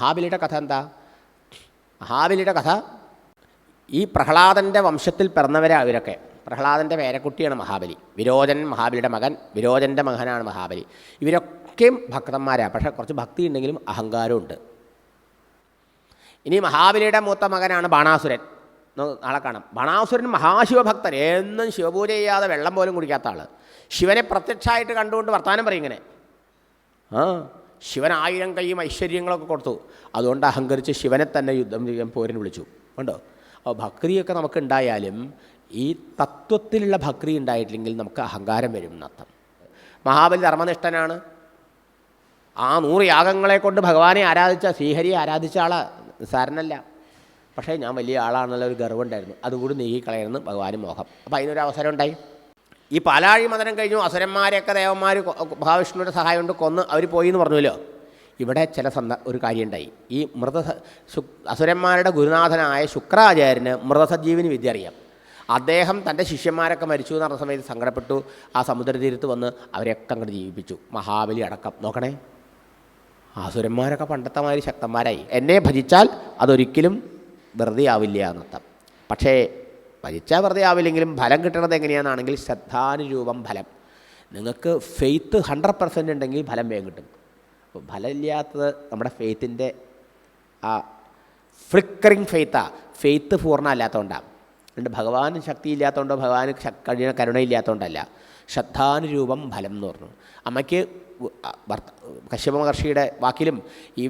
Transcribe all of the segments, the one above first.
മഹാബലിയുടെ കഥ എന്താ? മഹാബലിയുടെ കഥ ഈ പ്രഹ്ലാദന്റെ വംശത്തിൽ പിറന്നവരാണ് ഇവരൊക്കെ. പ്രഹ്ലാദന്റെ പേരക്കുട്ടിയാണ് മഹാബലി. വിരോചൻ മഹാബലിയുടെ മകൻ വിരോചന്റെ മകനാണ് മഹാബലി. ഇവരൊക്കെയും ഭക്തന്മാരാണ് പക്ഷേ കുറച്ച് ഭക്തി ഉണ്ടെങ്കിലും അഹങ്കാരമുണ്ട് ഇനി മഹാബലിയുടെ മൂത്ത മകനാണ് ബാണാസുരൻ. നാളെ കാണാം. ബാണാസുരൻ മഹാശിവഭക്തൻ. എന്നും ശിവപൂജ ചെയ്യാതെ വെള്ളം പോലും കുടിക്കാത്ത ആൾ ശിവനെ പ്രത്യക്ഷമായിട്ട് കണ്ടുകൊണ്ട് വർത്തമാനം പറയും ഇങ്ങനെ. ആ ശിവൻ ആയിരം കൈയും ഐശ്വര്യങ്ങളൊക്കെ കൊടുത്തു. അതുകൊണ്ട് അഹങ്കരിച്ച് ശിവനെ തന്നെ യുദ്ധം ചെയ്യാൻ പോരിന് വിളിച്ചു. ഉണ്ടോ അപ്പോൾ ഭക്തിയൊക്കെ നമുക്ക് ഉണ്ടായാലും ഈ തത്വത്തിലുള്ള ഭക്തി ഉണ്ടായിട്ടില്ലെങ്കിൽ നമുക്ക് അഹങ്കാരം വരും എന്നർത്ഥം മഹാബലി ധർമ്മനിഷ്ഠനാണ്. ആ നൂറ് യാഗങ്ങളെ കൊണ്ട് ഭഗവാനെ ആരാധിച്ച ശ്രീഹരിയെ ആരാധിച്ച ആളാ. നിസ്സാരനല്ല. പക്ഷേ ഞാൻ വലിയ ആളാണെന്നുള്ള ഒരു ഗർവുണ്ടായിരുന്നു അതുകൂടി നീക്കിക്കളയുന്നു ഭഗവാന് മോഹം. അപ്പോൾ അതിനൊരു അവസരം ഉണ്ടായി. ഈ പാലാഴി മതനം കഴിഞ്ഞു അസുരന്മാരെയൊക്കെ ദേവന്മാർ മഹാവിഷ്ണുവിന്റെ സഹായം കൊണ്ട് കൊന്ന് അവർ പോയി എന്ന് പറഞ്ഞല്ലോ ഇവിടെ ചില സന്ദ ഒരു കാര്യമുണ്ടായി. ഈ മൃത അസുരന്മാരുടെ ഗുരുനാഥനായ ശുക്രാചാര്യന് മൃതസജീവിനി വിദ്യ അറിയാം. അദ്ദേഹം തന്റെ ശിഷ്യന്മാരൊക്കെ മരിച്ചു എന്ന് പറഞ്ഞ സമയത്ത് സങ്കടപ്പെട്ടു. ആ സമുദ്രതീരത്ത് വന്ന് അവരെയൊക്കെ അങ്ങോട്ട് ജീവിപ്പിച്ചു. മഹാബലി അടക്കം. നോക്കണേ. അസുരന്മാരൊക്കെ പണ്ടത്തെ മാതിരി ശക്തന്മാരായി. എന്നെ ഭജിച്ചാൽ അതൊരിക്കലും വെറുതെ ആവില്ല എന്നർത്ഥം. പക്ഷേ ഭജിച്ചാൽ വെറുതെ ആവില്ലെങ്കിലും ഫലം കിട്ടണത് എങ്ങനെയാണെന്നാണെങ്കിൽ ശ്രദ്ധാനുരൂപം ഫലം. നിങ്ങൾക്ക് ഫെയ്ത്ത് ഹൺഡ്രഡ് പെർസെന്റ് ഉണ്ടെങ്കിൽ ഫലം വേഗം കിട്ടും. അപ്പോൾ ഫലമില്ലാത്തത് നമ്മുടെ ഫെയ്ത്തിന്റെ ആ ഫ്ലിക്കറിങ് ഫെയ്ത്താണ് ഫെയ്ത്ത് പൂർണ അല്ലാത്തതുകൊണ്ടാണ് അതുകൊണ്ട് ഭഗവാന് ശക്തി ഇല്ലാത്തതുകൊണ്ടോ ഭഗവാന് കഴിയുന്ന കരുണയില്ലാത്തതുകൊണ്ടല്ല ശ്രദ്ധാനുരൂപം ഫലം എന്ന് പറഞ്ഞു. അമ്മയ്ക്ക് കശ്യപ മഹർഷിയുടെ വാക്കിലും ഈ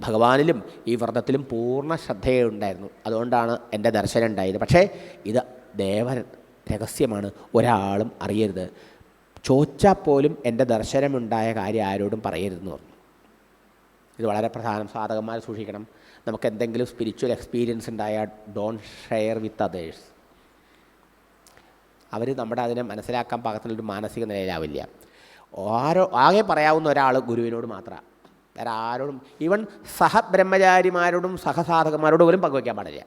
ഭഗവാനിലും ഈ വ്രതത്തിലും പൂർണ ശ്രദ്ധയുണ്ടായിരുന്നു അതുകൊണ്ടാണ് എന്റെ ദർശനം ഉണ്ടായത്. പക്ഷേ ഇത് ദേവ രഹസ്യമാണ്. ഒരാളും അറിയരുത്. ചോദിച്ചാൽ പോലും എന്റെ ദർശനമുണ്ടായ കാര്യം ആരോടും പറയരുതെന്ന് പറഞ്ഞു. ഇത് വളരെ പ്രധാനം സാധകന്മാർ സൂക്ഷിക്കണം. നമുക്ക് എന്തെങ്കിലും സ്പിരിച്വൽ എക്സ്പീരിയൻസ് ഉണ്ടായാൽ ഡോൺ ഷെയർ വിത്ത് അതേഴ്സ് അവർ നമ്മുടെ അതിനെ മനസ്സിലാക്കാൻ പാകത്തിനുള്ളൊരു മാനസിക നിലയിലാവില്ല. ആരോ ആകെ പറയാവുന്ന ഒരാൾ ഗുരുവിനോട് മാത്രമാണ് വേറെ ആരോടും ഈവൻ സഹബ്രഹ്മചാരിമാരോടും സഹസാധകന്മാരോടും പോലും പങ്കുവയ്ക്കാൻ പാടില്ല.